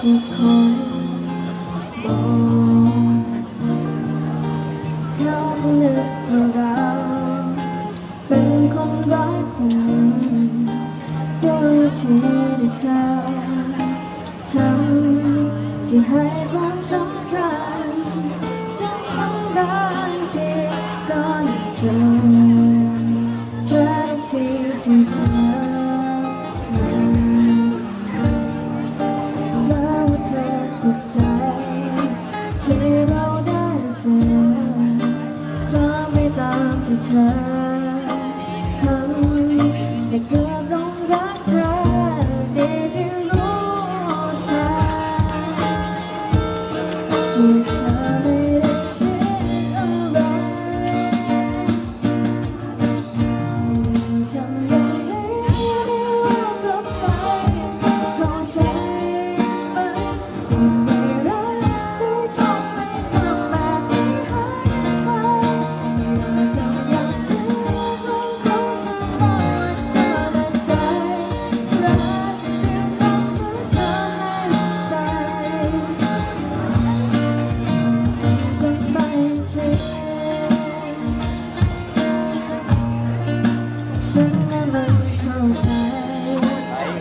จะคอยบอกถ้านึกว่าเราเป็นคนรักกันโดยที่ได้เธอทำที่ให้ความสำคัญจนฉันได้ที่ก่อนเค ใจ ที่เราได้เจอเพราะไม่ตามที่เธอทำ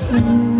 through